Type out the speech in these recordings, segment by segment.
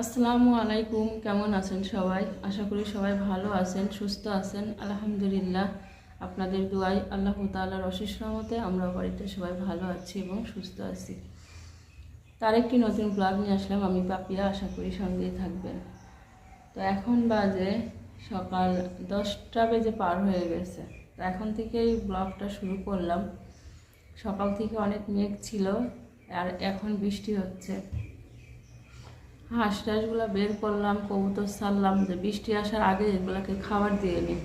আসসালামু আলাইকুম, কেমন আছেন সবাই? আশা করি সবাই ভালো আছেন, সুস্থ আছেন। আলহামদুলিল্লাহ, আপনাদের দোয়াই আল্লাহ তাআলার অশেষ রহমতে আমরা বাড়িতে সবাই ভালো আছি এবং সুস্থ আছি। তার একটি নতুন ব্লগ নিয়ে আসলাম, আমি পাপিয়া আশা করি সঙ্গেই থাকবেন। তো এখন বাজে সকাল দশটা বেজে পার হয়ে গেছে। তো এখন থেকেই ব্লগটা শুরু করলাম। সকাল থেকে অনেক মেঘ ছিল, আর এখন বৃষ্টি হচ্ছে। হাঁস টাসগুলো বের করলাম, কবুতর ছাড়লাম, যে বৃষ্টি আসার আগে এগুলাকে খাবার দিয়ে নিই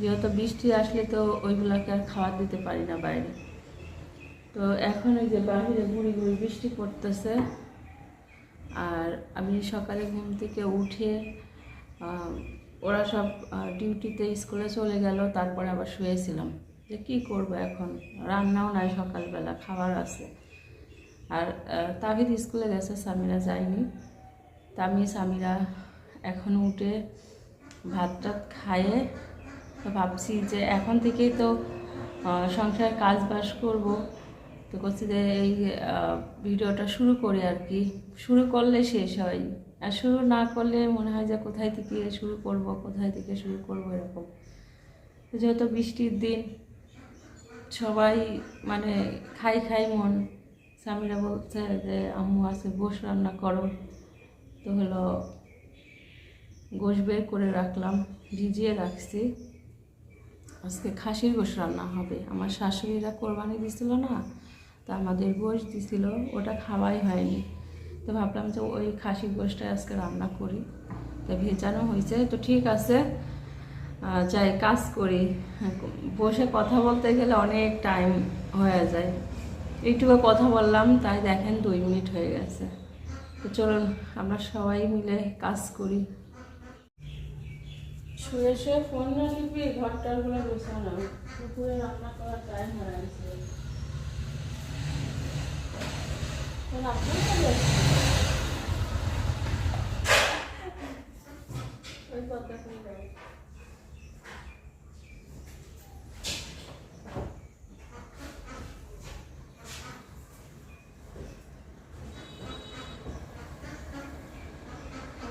যেহেতু বৃষ্টি আসলে তো ওইগুলাকে আর খাবার দিতে পারি না বাইরে। তো এখন ওই যে বাইরে গুড়ি গুড়ি বৃষ্টি পড়তেছে। আর আমি সকালে ঘুম থেকে উঠে ওরা সব ডিউটিতে স্কুলে চলে গেল, তারপরে আবার শুয়েছিলাম। যে কি করব এখন? রান্নাও নাই সকালবেলা, খাবার আছে। আর তাহিদ স্কুলে গেছে, সামিরা যায়নি। আমি স্বামীরা এখন উঠে ভাত টাত খাইয়ে তো ভাবছি যে এখন থেকেই তো সংসার কাজ বাস করব। তো করছি যে এই ভিডিওটা শুরু করি আর কি। শুরু করলে শেষ হয়। আর শুরু না করলে মনে হয় যে কোথায় থেকে শুরু করব, কোথায় থেকে শুরু করব এরকম। তো যেহেতু বৃষ্টির দিন, সবাই মানে খাই খাই মন। স্বামীরা বলছে যে, আম্মু আছে বস রান্না করো। তো হলো গোশ বের করে রাখলাম, ভিজিয়ে রাখছি। আজকে খাসির গোশ রান্না হবে। আমার শাশুড়িরা কোরবানি দিছিল না, তা আমাদের গোশ দিছিল, ওটা খাওয়াই হয়নি। তো ভাবলাম যে ওই খাসির গোশটাই আজকে রান্না করি। তো ভেজানো হয়েছে, তো ঠিক আছে। যাই, কাজ করি। বসে কথা বলতে গেলে অনেক টাইম হয়ে যায়। এইটুকু কথা বললাম, তাই দেখেন দুই মিনিট হয়ে গেছে। তো চলুন, আমরা সবাই মিলে কাজ করি। শুয়ে শুয়ে ফোন না লিখবি টিপি ঘরটারগুলো গোছানো। দুপুরে রান্না করার টাইম আসছেন। ওই পদ্মা ফুল দাও। আমরা তো আপু দেখি ওই দেখতে ওই পদ্মাটা অত সাফ করার দরকার কি তাহলে আসলে কে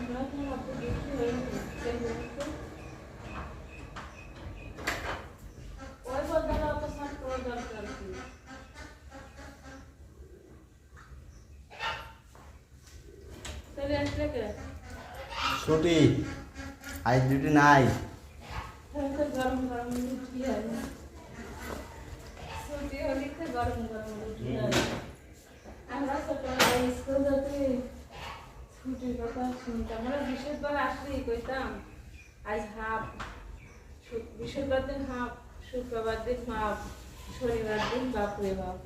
ছুটি। আজ ডিউটি নাই। গরম গরম ছুটি হলে গরম গরম রুটি হয় আমরা ছোটবেলায় স্কুল যেতে ছুটির কথা শুনতাম আমরা বৃহস্পতিবার আসলেই কইতাম আজ হাফ বৃহস্পতিবার দিন হাফ শুক্রবার দিন হাফ শনিবার দিন বাপরে বাপ।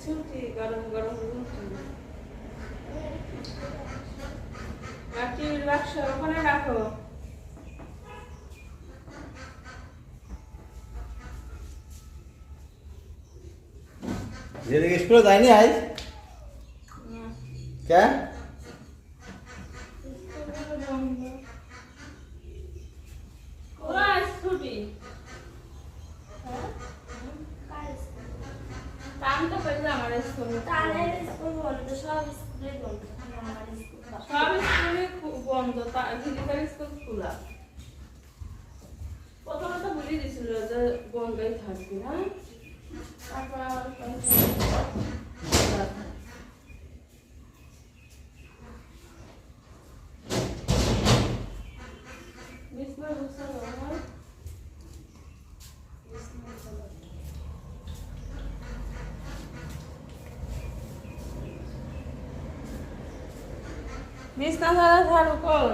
ছুটি গরম গরম রুটি আর টিভির বাক্স ওখানে রাখো। যেদিকে স্কুলে যায়নি আজ? কে স্কুলগুলো বন্ধ। ওরা আজ ছুটি টাইম তো স্কুল সব স্কুলে বন্ধ তা- দিদিকার স্কুল খোলা প্রথমে তো বুঝিয়ে দিছিল যে বন্ধই থাকবে না তারপর আবার কয়েকদিন খোলা থাকে। বিসমিল্লাহ গুছানো আমার। বিসমিল্লাহ। বিছনা ছাড়া ঝাড়ু কর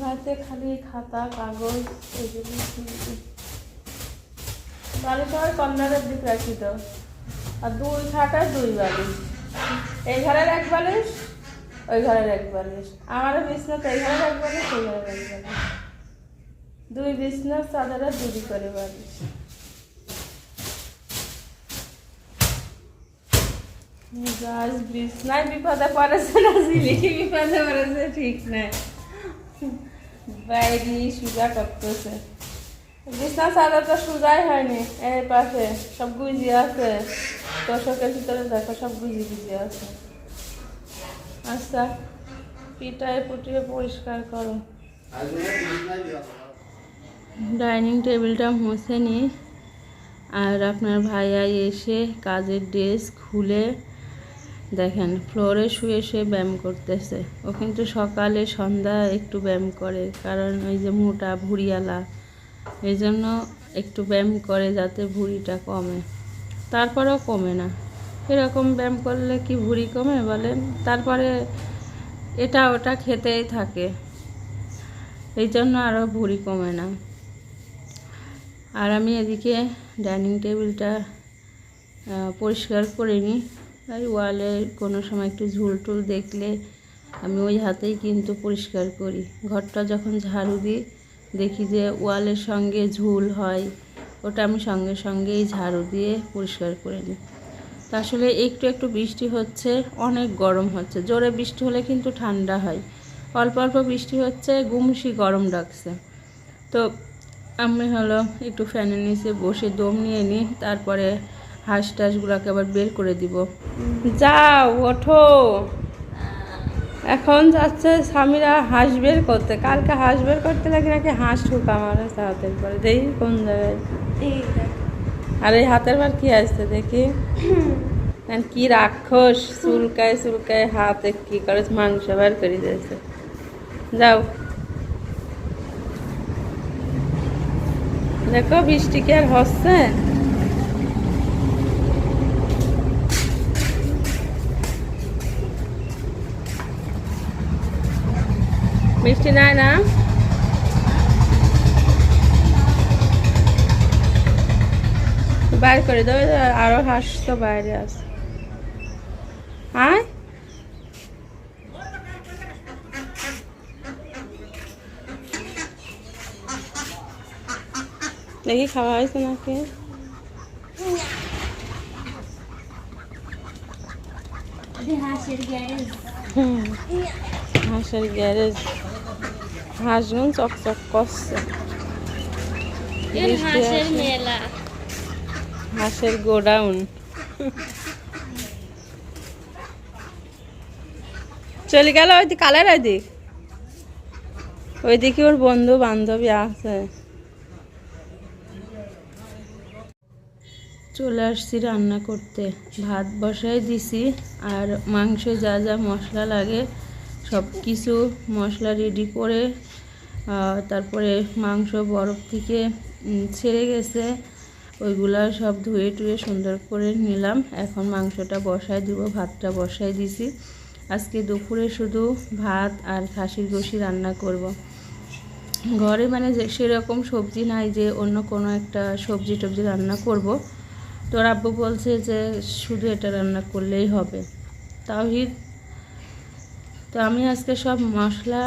রাতে খালি খাতা কাগজ এগুলি বাড়ি সবাই কর্নারের দিক রাখি তো। আর দুই খাটার দুই বালিশ এই ঘরের এক বালিশ ওই ঘরের এক বালিশ আমার বিছনাতে এই ঘরের এক বালিশ ওই ঘরের এক বালিশ দুই বিছনার চাদরের দুটি করে বালিশ বিপদে পড়েছে না ঝিলিকি বিপদে পড়েছে, ঠিক নাই। বাইরে সুজা করতেছে। বিছনা, চাদর তো সুজাই হয়নি, এই পাশে সব গুজি আছে। তোষকের ভিতরে দেখো সব গুজি গুজি আছে। আচ্ছা পিটায় পুটিয়ে পরিষ্কার করো। ডাইনিং টেবিলটা মুছে নিই আর আপনার ভাইয়া এসে কাজের ড্রেস খুলে দেখেন, ফ্লোরে শুয়ে শুয়ে ব্যায়াম করতেছে। ও কিন্তু সকালে সন্ধ্যা একটু ব্যায়াম করে, কারণ ওই যে মোটা ভুঁড়িয়ালা এই জন্য একটু ব্যায়াম করে যাতে ভুঁড়িটা কমে। তারপরেও কমে না। এরকম ব্যায়াম করলে কি ভুঁড়ি কমে বলেন? তারপরে এটা ওটা খেতেই থাকে। এই জন্য আরও ভুঁড়ি কমে না। আর আমি এদিকে ডাইনিং টেবিলটা পরিষ্কার করে নিই। আর ওয়ালে কোনো সময় একটু ঝুল টুল দেখলে আমি ওই হাতেই কিন্তু পরিষ্কার করি। ঘরটা যখন ঝাড়ু দিই, দেখি যে ওয়ালের সঙ্গে ঝুল হয়। ওটা আমি সঙ্গে সঙ্গেই ঝাড়ু দিয়ে পরিষ্কার করে নিই। তা আসলে একটু একটু বৃষ্টি হচ্ছে, অনেক গরম হচ্ছে। জোরে বৃষ্টি হলে কিন্তু ঠান্ডা হয়। অল্প অল্প বৃষ্টি হচ্ছে, গুমসি গরম ডাকছে। তো আমি হলো একটু ফ্যানের নিচে বসে দম নিয়ে নিই, তারপরে হাঁস টাসগুলোকে আবার বের করে দিব। যাও, ওঠো। এখন যাচ্ছে স্বামীরা হাঁস বের করতে। কালকে হাঁস বের করতে লাগে নাকি হাঁস ঠুকা মারে হাতের পরে দেখি কোন জায়গায়। আর এই হাতের বার কি আসছে দেখি? কি রাক্ষস, চুলকায় চুলকায় হাতে কি করে মাংস বার করে দিয়েছে। যাও। দেখো, বৃষ্টি কি আর হচ্ছে? বৃষ্টি নাই না? বাইর করে দেবে আরও হাঁস তো বাইরে আছে। আয়। দেখি খাওয়া হয়েছে নাকি? হাঁসের গ্যারেজ। হাঁসগুন চকচক করছে। হাঁসের মেলা। হাঁসের গোডাউন। চলে গেল ওই কালের ওইদিক। ওইদিকে ওর বন্ধু বান্ধবী আছে। চলে আসছি রান্না করতে। ভাত বসাই দিছি, আর মাংস যা যা মশলা লাগে, সব কিছু মশলা রেডি করে তারপরে মাংস বরফ থেকে ছেড়ে গেছে। ওইগুলা সব ধুয়ে টুয়ে সুন্দর করে নিলাম এখন মাংসটা বসায় দিব, ভাতটা বসায় দিছি আজকে দুপুরে শুধু ভাত আর খাসির গোশি রান্না করব। ঘরে মানে যে সেরকম সবজি নাই যে অন্য কোনো একটা সবজি টবজি রান্না করব। তো আব্বু বলছে যে শুধু এটা রান্না করলেই হবে তাওহিদ তো আমি আজকে সব মশলা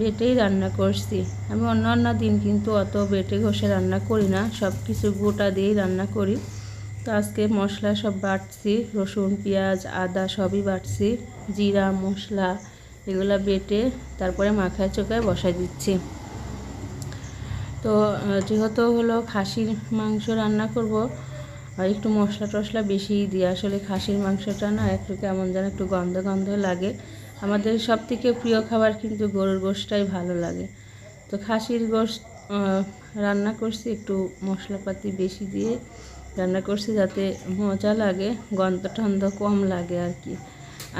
বেটেই রান্না করছি। আমি অন্য অন্য দিন কিন্তু অত বেটে ঘষে রান্না করি না, সব কিছু গোটা দিয়েই রান্না করি। তো আজকে মশলা সব বাটছি, রসুন, পেঁয়াজ, আদা সবই বাটছি, জিরা, মশলা এগুলো বেটে তারপরে মাখায় চোখায় বসাই দিচ্ছি। তো যেহেতু হলো খাসির মাংস রান্না করব, আর একটু মশলা টশলা বেশিই দিই। আসলে খাসির মাংসটা না একটু কেমন যেন একটু গন্ধ গন্ধ লাগে। আমাদের সব থেকে প্রিয় খাবার কিন্তু গরুর গোশটাই ভালো লাগে। তো খাসির গোশ রান্না করছি একটু মশলাপাতি বেশি দিয়ে। রান্না করছি যাতে মজা লাগে, গন্ধ টন্ধ কম লাগে আর কি।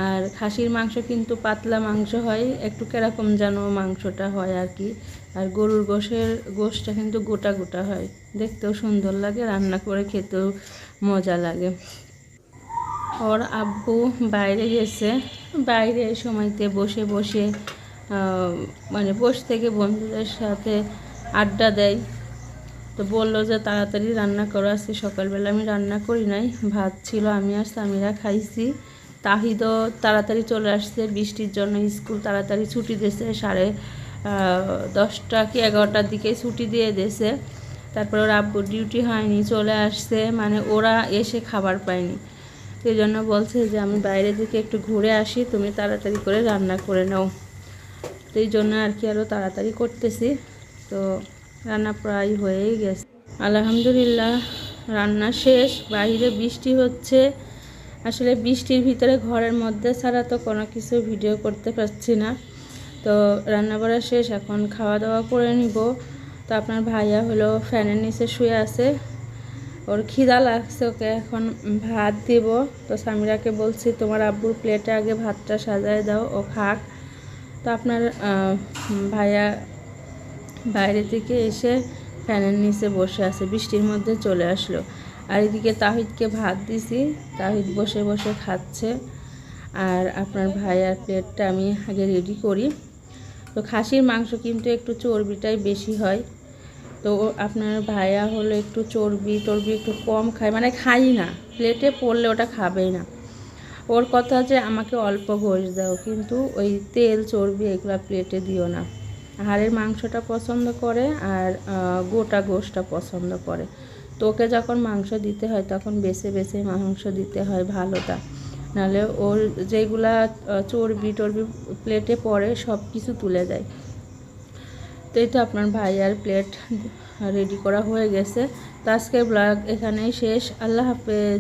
আর খাসির মাংস কিন্তু পাতলা মাংস হয়, একটু কীরকম যেন মাংসটা হয় আর কি। আর গরুর গোশের গোশটা কিন্তু গোটা গোটা হয়, দেখতেও সুন্দর লাগে, রান্না করে খেতেও মজা লাগে। ওর আব্বু বাইরে গেছে। বাইরে সময়তে বসে বসে মানে বসে থেকে বন্ধুদের সাথে আড্ডা দেয়। তো বলল যে, তাড়াতাড়ি রান্না করো, আজকে সকালবেলা আমি রান্না করি নাই। ভাত ছিল, আমি আর স্বামীরা খাইছি। তাহিদও তাড়াতাড়ি চলে আসছে। বৃষ্টির জন্য স্কুল তাড়াতাড়ি ছুটি দিয়েছে। সাড়ে দশটা কি এগারোটার দিকে ছুটি দিয়ে দিয়েছে। তারপর ওর আব্বুর ডিউটি হয়নি, চলে আসছে। মানে ওরা এসে খাবার পায়নি। সেই জন্য বলছে যে আমি বাইরের দিকে একটু ঘুরে আসি, তুমি তাড়াতাড়ি করে রান্না করে নাও। তো এই জন্য আর কি আরও তাড়াতাড়ি করতেছি। তো রান্না প্রায় হয়েই গেছে। আলহামদুলিল্লাহ, রান্না শেষ। বাইরে বৃষ্টি হচ্ছে। আসলে বৃষ্টির ভিতরে ঘরের মধ্যে ছাড়া তো কোনো কিছু ভিডিও করতে পারছি না। তো রান্না করা শেষ, এখন খাওয়া দাওয়া করে নিব। তো আপনার ভাইয়া হলো ফ্যানের নিচে শুয়ে আছে। ওর খিদা লাগছে, ওকে এখন ভাত দিব। তো সামিরাকে বলছি, তোমার আব্বুর প্লেটে আগে ভাতটা সাজায় দাও, ও খাক। তো আপনার ভাইয়া বাইরে থেকে এসে ফ্যানের নিচে বসে আছে, বৃষ্টির মধ্যে চলে আসলো। আর এদিকে তাহিদকে ভাত দিছি, তাহিদ বসে বসে খাচ্ছে। আর আপনার ভাইয়ার প্লেটটা আমি আগে রেডি করি। তো খাসির মাংস কিন্তু একটু চর্বিটাই বেশি হয়। তো আপনার ভাইয়া হলো একটু চর্বি টর্বি একটু কম খায় মানে খাই না। প্লেটে পড়লে ওটা খাবেই না। ওর কথা যে আমাকে অল্প গোশ দাও, কিন্তু ওই তেল, চর্বি এগুলো প্লেটে দিও না। হাড়ের মাংসটা পছন্দ করে আর গোটা গোশটা পছন্দ করে। তো ওকে যখন মাংস দিতে হয় তখন বেছে বেছে মাংস দিতে হয় ভালোটা। নাহলে ওর যেগুলা চর্বি টর্বি প্লেটে পড়ে সব কিছু তুলে দেয়। এই তো আপনার ভাইয়ার প্লেট রেডি করা হয়ে গেছে। তো আজকের ব্লগ এখানেই শেষ। আল্লাহ হাফেজ।